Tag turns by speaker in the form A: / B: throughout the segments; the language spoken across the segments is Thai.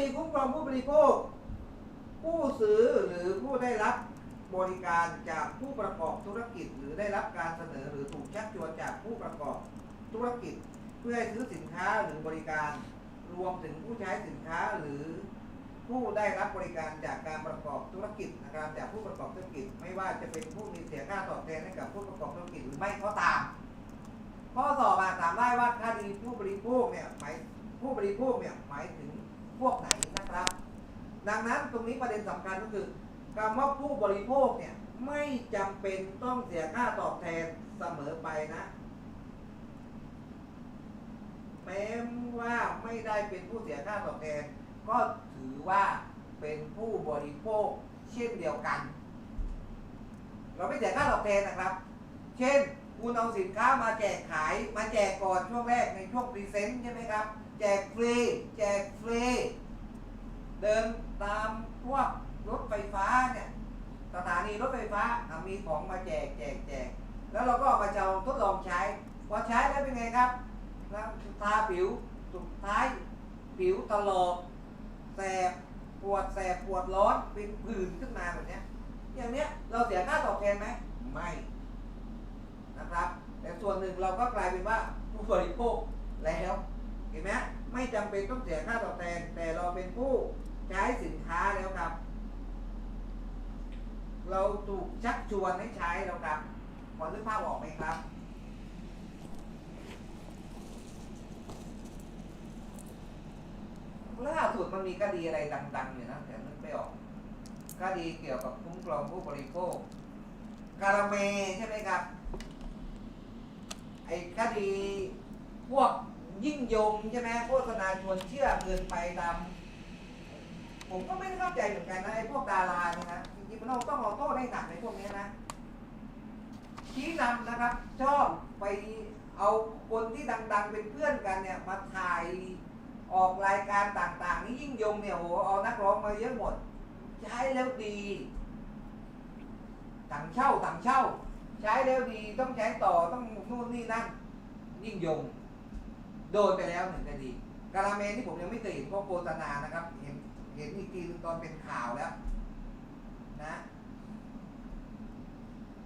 A: ดีคุ้มครองผู้บริโภค ผู้ซื้อหรือผู้ได้รับบริการจากผู้ประกอบธุรกิจ หรือได้รับการเสนอหรือถูกชักชวนจากผู้ประกอบธุรกิจ เพื่อให้ซื้อสินค้าหรือบริการ รวมถึงผู้ใช้สินค้าหรือผู้ได้รับบริการจากการประกอบธุรกิจนะครับจากผู้ประกอบธุรกิจ ไม่ว่าจะเป็นผู้มีเสียค่าตอบแทนให้กับผู้ประกอบธุรกิจหรือไม่ก็ตาม ข้อสอบมาถามได้ว่าคดีผู้บริโภคเนี่ยหมายผู้บริโภคเนี่ยหมายถึง พวกไหนนะครับ ดังนั้นตรงนี้ประเด็นสำคัญก็คือคำว่าผู้บริโภคเนี่ยไม่จำเป็นต้องเสียค่าตอบแทนเสมอไปนะแม้ว่าไม่ได้เป็นผู้เสียค่าตอบแทน ก็ถือว่าเป็นผู้บริโภคเช่นเดียวกัน เราไม่เสียค่าตอบแทนนะครับ เช่นคุณเอาสินค้ามาแจกขายมาแจกก่อนช่วงแรกในช่วงพรีเซนต์ใช่ไหมครับ แจกฟรี แจกฟรี เดินตามพวกรถไฟฟ้าเนี่ยสถานีรถไฟฟ้ามีของมาแจกแจกแจก แล้วเราก็เอามาเจ้าทดลองใช้พอใช้แล้วเป็นไงครับแล้วทาผิวสุดท้ายผิวตลอกแสบปวดแสบปวดร้อนเป็นผื่นขึ้นมาแบบนี้อย่างเนี้ยเราเสียค่าตอบแทนไหมไม่นะครับ แต่ส่วนหนึ่งเราก็กลายเป็นว่าผู้บริโภคแล้ว เห็นไหมไม่จำเป็นต้องเสียค่าตอบแทน แต่เราเป็นผู้ใช้สินค้าแล้วครับ เราถูกชักชวนให้ใช้แล้วครับพอนึกภาพออกไหมครับล่าสุดมันมีคดีอะไรดังๆอยู่นะแต่นึกไม่ออกคดีเกี่ยวกับคุ้มครองผู้บริโภคการาเมใช่ไหมครับ ไอ้คดีพวก ยิ่งยงใช่ไหมโฆษณาชวนเชื่อเกินไปตาม ผมก็ไม่เข้าใจเหมือนกันนะไอ้พวกดาราเนี่ยนะจริงๆเราต้องเอาโทษให้หนักในพวกนี้นะชี้นำนะครับ ชอบไปเอาคนที่ดัง ๆ เป็นเพื่อนกันเนี่ย มาถ่ายออกรายการต่าง ๆ นี่ยิ่งยงเนี่ยโหเอานักร้องมาเยอะหมด ใช้แล้วดีต่างเช่าต่างเช่า ใช้แล้วดีต้องใช้ต่อต้องนู่นนี่นั่นยิ่งยง โดนไปแล้วหนึ่งคดีการาเมนที่ผมยังไม่เคยเห็นพราะโฆษณานะครับ เห็นเห็นอีกทีตอนเป็นข่าวแล้ว นะ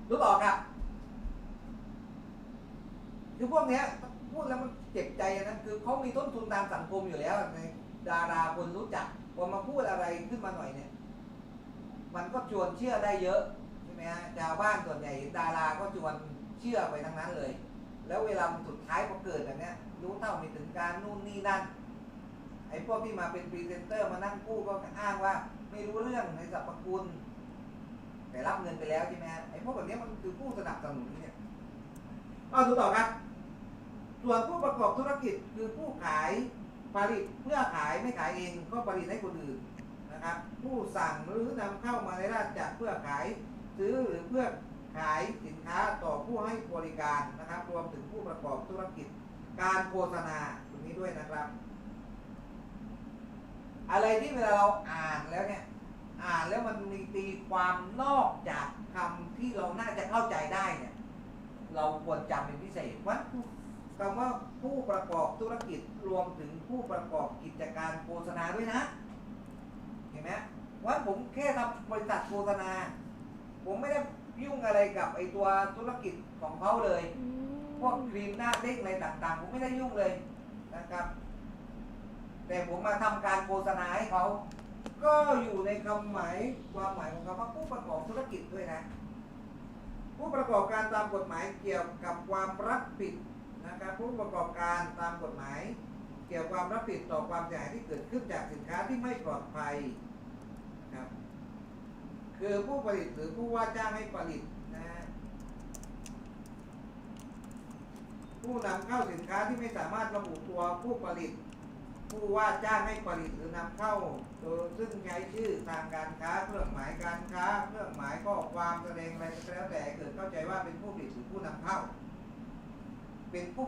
A: รู้ต่อครับคือพวกเนี้ยพูดแล้วมันเจ็บใจนะคือเขามีต้นทุนทางสังคมอยู่แล้วในดาราคนรู้จักพอมาพูดอะไรขึ้นมาหน่อยเนี่ย มันก็ชวนเชื่อได้เยอะใช่ไหมฮะชาวบ้านส่วนใหญ่ดาราก็ชวนเชื่อไปทั้งนั้นเลย แล้วเวลามันสุดท้ายพอเกิดแบบเนี้ยรู้เท่าไม่ถึงการนู่นนี่นั่นไอ้พวกที่มาเป็นพรีเซนเตอร์มานั่งกู้ก็อ้างว่า ไม่รู้เรื่องในสรรพคุณแต่รับเงินไปแล้วใช่ไหมไอ้พวกแบบนี้มันคือผู้สนับสนุนเนี่ยเอาดูต่อครับ ส่วนผู้ประกอบธุรกิจคือผู้ขายผลิตเพื่อขายไม่ขายเองก็ผลิตให้คนอื่นนะครับ ผู้สั่งหรือนำเข้ามาในราชจักรเพื่อขายซื้อหรือเพื่อ ขายสินค้าต่อผู้ให้บริการนะครับ รวมถึงผู้ประกอบธุรกิจ การโฆษณาตรงนี้ด้วยนะครับ อะไรที่เวลาเราอ่านแล้วเนี่ย อ่านแล้วมันมีตีความนอกจากคำที่เราน่าจะเข้าใจได้เนี่ย เราควรจำเป็นพิเศษว่าคำว่าผู้ประกอบธุรกิจรวมถึงผู้ประกอบกิจการโฆษณาด้วยนะ เห็นไหมว่าผมแค่ทำบริษัทโฆษณา ผมไม่ได้ ยุ่งอะไรกับไอตัวธุรกิจของเขาเลย
B: อืม
A: พวกครีมหน้าเด้งอะไรต่างๆ ผมไม่ได้ยุ่งเลยนะครับ แต่ผมมาทำการโฆษณาให้เขา ก็อยู่ในคำหมายความหมายของคำว่าผู้ประกอบธุรกิจด้วยนะ ผู้ประกอบการตามกฎหมายเกี่ยวกับความรับผิดนะครับผู้ประกอบการตามกฎหมาย เกี่ยวกับความรับผิดต่อความเสียหายที่เกิดขึ้นจากสินค้าที่ไม่ปลอดภัยครับ คือผู้ผลิตหรือผู้ว่าจ้างให้ผลิตนะฮะผู้นำเข้าสินค้าที่ไม่สามารถระบุตัวผู้ผลิต ผู้ว่าจ้างให้ผลิตหรือนำเข้าโดยซึ่งใช้ชื่อทางการค้าเครื่องหมายการค้าเครื่องหมายข้อความแสดงอะไรก็แล้วแต่เกิดเข้าใจว่าเป็นผู้ผลิตหรือผู้นำเข้า เป็นผู้